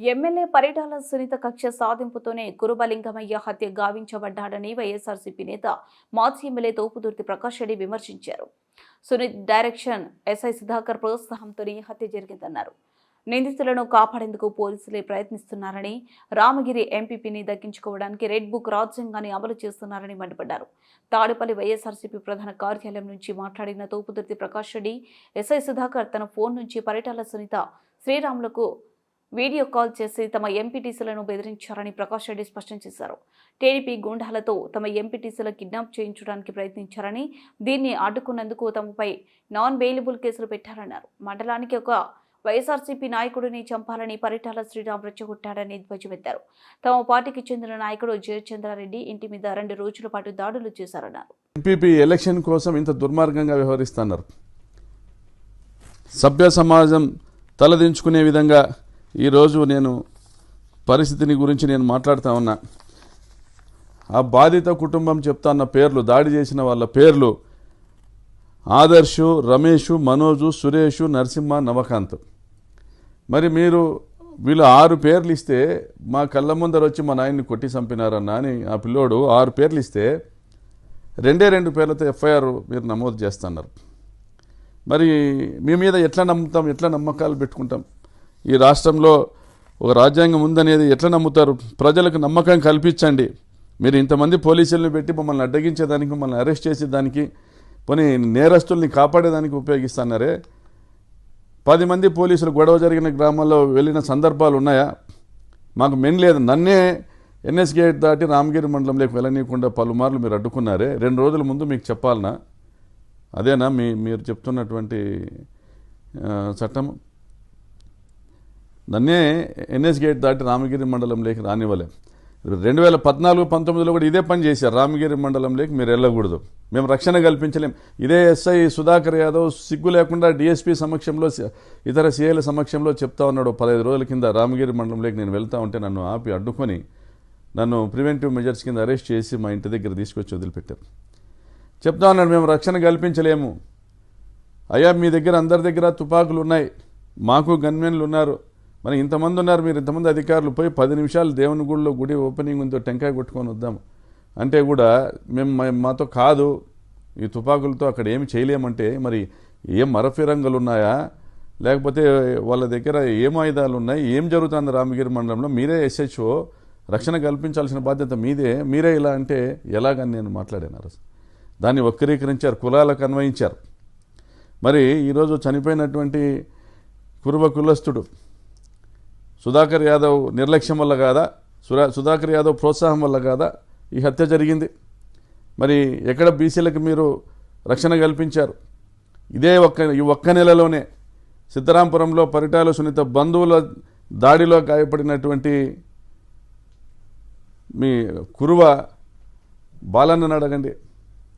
MLA Paritala Sunitha కక్ష సాధింపుతోనే కురుబలింగమయ్య హత్య గావించబడ్డాడని వైఎస్ఆర్సీపీ నేత మాజీ ఎమ్మెల్యే తోపుదుర్తి ప్రకాష్ రెడ్డి విమర్శించారు. సునీత్ డైరెక్షన్ ఎస్ఐ సుధాకర్ ప్రోత్సాహంతోనే ఈ హత్య జరిగిందన్నారు. నిందితులను కాపాడేందుకు పోలీసులే ప్రయత్నిస్తున్నారని రామగిరి ఎంపీపీని దక్కించుకోవడానికి రెడ్ బుక్ రాజ్యాంగాన్ని అమలు చేస్తున్నారని మండిపడ్డారు. తాడేపల్లి వైఎస్ఆర్సీపీ ప్రధాన కార్యాలయం నుంచి మాట్లాడిన తోపుదుర్తి ప్రకాష్ రెడ్డి ఎస్ఐ సుధాకర్ తన ఫోన్ నుంచి పరిటాల సునీత శ్రీరాములకు వీడియో కాల్ చేసి తమ ఎంపీటీసీలను బెదిరించారని ప్రకాష్ రెడ్డి స్పష్టం చేశారు. టీడీపీ గుండాలతో తమ ఎంపీటీసీల కిడ్నాప్ చేయించడానికి ప్రయత్నించారని దీన్ని అడ్డుకున్నందుకు తమపై నాన్ బెయిలబుల్ కేసులు పెట్టారన్నారు. మండలానికి ఒక వైఎస్ఆర్సీపీ నాయకుడిని చంపాలని పరిటాల శ్రీరామ్ రెచ్చగొట్టాడని ధ్వజమెత్తారు. తమ పార్టీకి చెందిన నాయకుడు జయచంద్రారెడ్డి ఇంటి మీద రెండు రోజుల పాటు దాడులు చేశారన్నారు. ఎంపీపీ ఎలక్షన్ కోసం ఇంత దుర్మార్గంగా వ్యవహరిస్తున్నారు. సభ్య సమాజం తలదించుకునే విధంగా ఈరోజు నేను పరిస్థితిని గురించి నేను మాట్లాడుతూ ఉన్నా. ఆ బాధిత కుటుంబం చెప్తాన్న పేర్లు దాడి చేసిన వాళ్ళ పేర్లు ఆదర్శు రమేషు మనోజు సురేషు నరసింహ నవకాంత్. మరి మీరు వీళ్ళు ఆరు పేర్లు ఇస్తే మా కళ్ళ ముందర వచ్చి మా నాయన్ని కొట్టి చంపినారన్న అని ఆ పిల్లోడు ఆరు పేర్లు ఇస్తే రెండే రెండు పేర్లతో ఎఫ్ఐఆర్ మీరు నమోదు చేస్తున్నారు. మరి మీ మీద ఎట్లా నమ్ముతాం ఎట్లా నమ్మకాలు పెట్టుకుంటాం? ఈ రాష్ట్రంలో ఒక రాజ్యాంగం ఉందనేది ఎట్లా నమ్ముతారు? ప్రజలకు నమ్మకం కల్పించండి. మీరు ఇంతమంది పోలీసులను పెట్టి మమ్మల్ని అడ్డగించేదానికి మమ్మల్ని అరెస్ట్ చేసేదానికి పోనీ నేరస్తుల్ని కాపాడేదానికి ఉపయోగిస్తున్నారే? పది మంది పోలీసులు గొడవ జరిగిన గ్రామాల్లో వెళ్ళిన సందర్భాలు ఉన్నాయా? మాకు మెన్ లేదు. నన్నే ఎన్ఎస్ గేట్ దాటి రామగిరి మండలంలోకి వెళ్ళనీయకుండా పలుమార్లు మీరు అడ్డుకున్నారే? రెండు రోజుల ముందు మీకు చెప్పాలనా? అదేనా మీ మీరు చెప్తున్నటువంటి చట్టం? నన్నే ఎన్ఎస్ గేట్ దాటి రామగిరి మండలంలోకి రానివ్వలే. రెండు వేల పద్నాలుగు పంతొమ్మిదిలో కూడా ఇదే పని చేశారు. రామగిరి మండలంలోకి మీరు వెళ్ళకూడదు. మేము రక్షణ కల్పించలేం. ఇదే ఎస్ఐ సుధాకర్ యాదవ్ సిగ్గు లేకుండా డిఎస్పీ సమక్షంలో ఇతర సీఏల సమక్షంలో చెప్తా ఉన్నాడు. పదహైదు రోజుల కింద రామగిరి మండలంలోకి నేను వెళ్తా ఉంటే నన్ను ఆపి అడ్డుకొని నన్ను ప్రివెంటివ్ మెజర్స్ కింద అరెస్ట్ చేసి మా ఇంటి దగ్గర తీసుకొచ్చి వదిలిపెట్టారు. చెప్తా ఉన్నాడు మేము రక్షణ కల్పించలేము. అయ్యా మీ దగ్గర అందరి దగ్గర తుపాకులు ఉన్నాయి. మాకు గన్మెన్లు ఉన్నారు. మరి ఇంతమంది ఉన్నారు మీరు ఇంతమంది అధికారులు పోయి పది నిమిషాలు దేవుని గుడిలో గుడి ఓపెనింగ్ ఉందో టెంకాయ కొట్టుకొని వద్దాం. అంటే కూడా మేము మాతో కాదు ఈ తుపాకులతో అక్కడ ఏమి చేయలేమంటే మరి ఏం మరఫిరంగులు ఉన్నాయా? లేకపోతే వాళ్ళ దగ్గర ఏం ఆయుధాలు ఉన్నాయి? ఏం జరుగుతుంది రామగిరి మండలంలో? మీరే ఎస్హెచ్ఓ రక్షణ కల్పించాల్సిన బాధ్యత మీదే. మీరే ఇలా అంటే ఎలాగని నేను మాట్లాడాను దాన్ని వక్రీకరించారు కులాలకు అన్వయించారు. మరి ఈరోజు చనిపోయినటువంటి కురువ కులస్తుడు సుధాకర్ యాదవ్ నిర్లక్ష్యం వల్ల కాదా? సురా సుధాకర్ యాదవ్ ప్రోత్సాహం వల్ల కాదా? ఈ హత్య జరిగింది. మరి ఎక్కడ బీసీలకు మీరు రక్షణ కల్పించారు? ఇదే ఒక్క ఈ ఒక్క నెలలోనే సిద్ధరాంపురంలో పరిటాల సునీత బంధువుల దాడిలో గాయపడినటువంటి మీ కురువ బాలన్నను అడగండి.